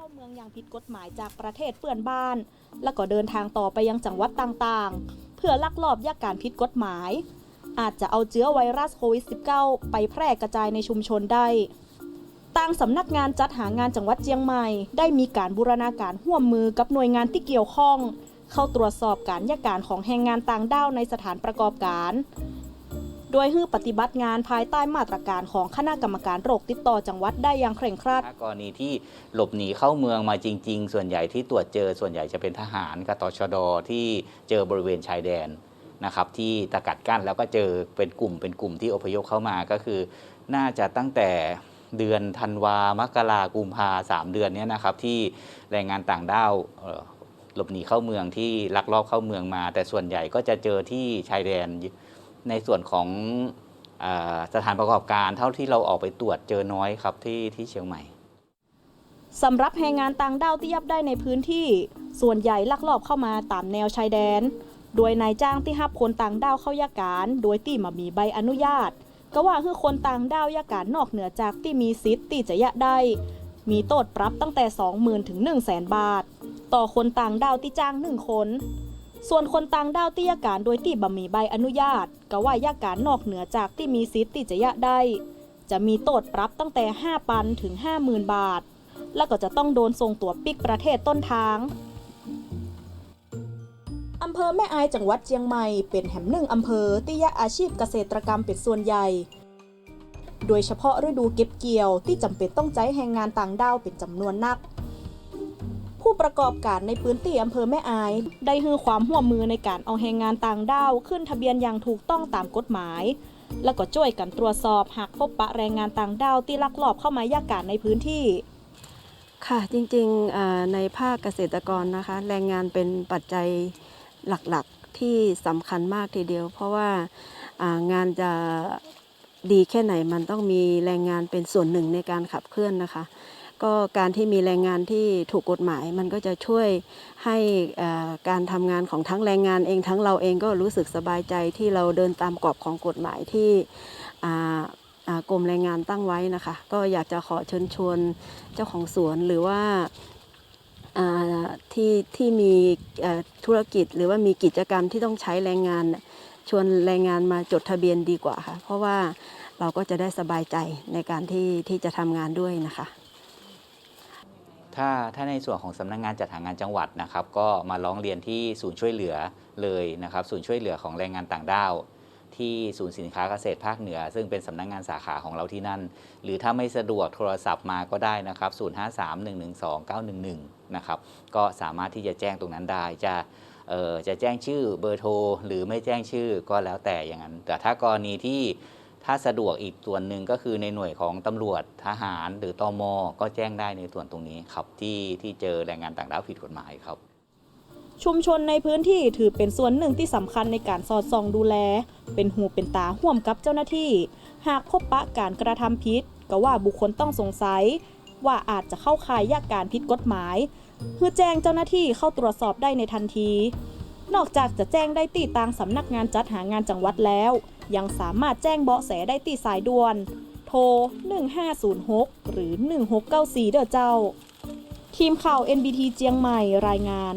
เข้าเมืองอย่างผิดกฎหมายจากประเทศเพื่อนบ้าน แล้วก็เดินทางต่อไปยังจังหวัดต่างๆ เพื่อลักลอบยากการผิดกฎหมาย อาจจะเอาเชื้อไวรัสโควิด -19 ไปแพร่กระจายในชุมชนได้ต่างสำนักงานจัดหางานจังหวัดเชียงใหม่ ได้มีการบูรณาการร่วมมือกับหน่วยงานที่เกี่ยวข้อง เข้าตรวจสอบการยาการของแรงงานต่างด้าวในสถานประกอบการ โดยให้ปฏิบัติงานภายใต้มาตรการของคณะกรรมการโรคติดต่อจังหวัดได้อย่างเคร่งครัด กรณีที่หลบหนีเข้าเมืองมาจริง ๆ ส่วนใหญ่ที่ตรวจเจอส่วนใหญ่จะเป็นทหารกับตชดที่เจอบริเวณชายแดนนะครับที่ตะกัดกั้นแล้วก็เจอเป็นกลุ่มเป็นกลุ่มที่อพยพเข้ามาก็คือ น่าจะตั้งแต่เดือนธันวามกรากุมภาสามเดือนนี้นะครับที่แรงงานต่างด้าวหลบหนีเข้าเมืองที่ลักลอบเข้าเมืองมา แต่ส่วนใหญ่ก็จะเจอที่ชายแดน ในส่วนของอสถานประกอบการเท่าที่เราออกไปตรวจเจอน้อยครับที่ที่เชียงใหม่สำหรับแรงงานต่างด้าวที่ยับได้ในพื้นที่ ส่วนใหญ่ลักลอบเข้ามาตามแนวชายแดน โดยนายจ้างที่หับคนต่างด้าวเข้ายากการ โดยที่มามีใบอนุญาต ก็ว่าคือคนต่างด้าวยากการนอกเหนือจากที่มีสิทธิ์ที่จะยะได้ มีโทษปรับตั้งแต่ 20,000ถึง100,000บาท ต่อคนต่างด้าวที่จ้างหนึ่งคน ส่วนคนต่างด้าวที่ยาการโดยที่บ่มีใบอนุญาต ก็ว่ายาการนอกเหนือจากที่มีสิทธิ์ที่จะยะได้ จะมีโทษปรับตั้งแต่ 5,000 ถึง 50,000 บาท แล้วก็จะต้องโดนส่งตัวปิกประเทศต้นทางอำเภอแม่อายจังหวัดเชียงใหม่เป็นแห่งหนึ่งอำเภอที่ยะอาชีพเกษตรกรรมเป็นส่วนใหญ่ โดยเฉพาะฤดูเก็บเกี่ยวที่จำเป็นต้องใช้แรงงานต่างด้าวเป็นจำนวนนัก ประกอบการในพื้นที่อำเภอแม่อาย ได้ฮือความร่วมมือในการเอาแรงงานต่างด้าวขึ้นทะเบียนอย่างถูกต้องตามกฎหมาย แล้วก็ช่วยกันตรวจสอบหากพบปะแรงงานต่างด้าวที่ลักลอบเข้ามายาการในพื้นที่ ค่ะจริงๆในภาคเกษตรกรนะคะแรงงานเป็นปัจจัยหลักๆที่สำคัญมากทีเดียว เพราะว่างานจะดีแค่ไหนมันต้องมีแรงงานเป็นส่วนหนึ่งในการขับเคลื่อนนะคะ ก็การที่มีแรงงานที่ถูกกฎหมาย มันก็จะช่วยให้การทำงานของทั้งแรงงานเองทั้งเราเองก็รู้สึกสบายใจที่เราเดินตามกรอบของกฎหมายที่กรมแรงงานตั้งไว้นะคะ ก็อยากจะขอเชิญชวนเจ้าของสวนหรือว่าที่ที่มีธุรกิจหรือว่ามีกิจกรรมที่ต้องใช้แรงงานชวนแรงงานมาจดทะเบียนดีกว่าค่ะ เพราะว่าเราก็จะได้สบายใจในการที่ที่จะทำงานด้วยนะคะ ถ้าถ้าในส่วนของสำนักงานจัดหางานจังหวัดนะครับ ก็มาร้องเรียนที่ศูนย์ช่วยเหลือเลยนะครับ ศูนย์ช่วยเหลือของแรงงานต่างด้าวที่ศูนย์สินค้าเกษตรภาคเหนือ ซึ่งเป็นสำนักงานสาขาของเราที่นั่น หรือถ้าไม่สะดวกโทรศัพท์มาก็ได้นะครับ 0531129111 นะครับ ก็สามารถที่จะแจ้งตรงนั้นได้ จะจะแจ้งชื่อเบอร์โทร หรือไม่แจ้งชื่อก็แล้วแต่อย่างนั้น แต่ถ้ากรณีที่ ถ้าสะดวกอีกส่วนหนึ่งก็คือในหน่วยของตำรวจทหารหรือตมก็แจ้งได้ในส่วนตรงนี้ครับที่ที่เจอแรงงานต่างด้าวผิดกฎหมายครับ ชุมชนในพื้นที่ถือเป็นส่วนหนึ่งที่สำคัญในการสอดส่องดูแล เป็นหูเป็นตาห่วมกับเจ้าหน้าที่ หากพบปะการกระทำผิดก็ว่าบุคคลต้องสงสัย ว่าอาจจะเข้าข่ายยากการผิดกฎหมาย เพื่อแจ้งเจ้าหน้าที่เข้าตรวจสอบได้ในทันที นอกจากจะแจ้งได้ตีตางสำนักงานจัดหางานจังหวัดแล้ว ยังสามารถแจ้งเบาะแสได้ที่สายด่วน โทร 1506 หรือ 1694 เด้อเจ้า ทีมข่าว NBT เจียงใหม่รายงาน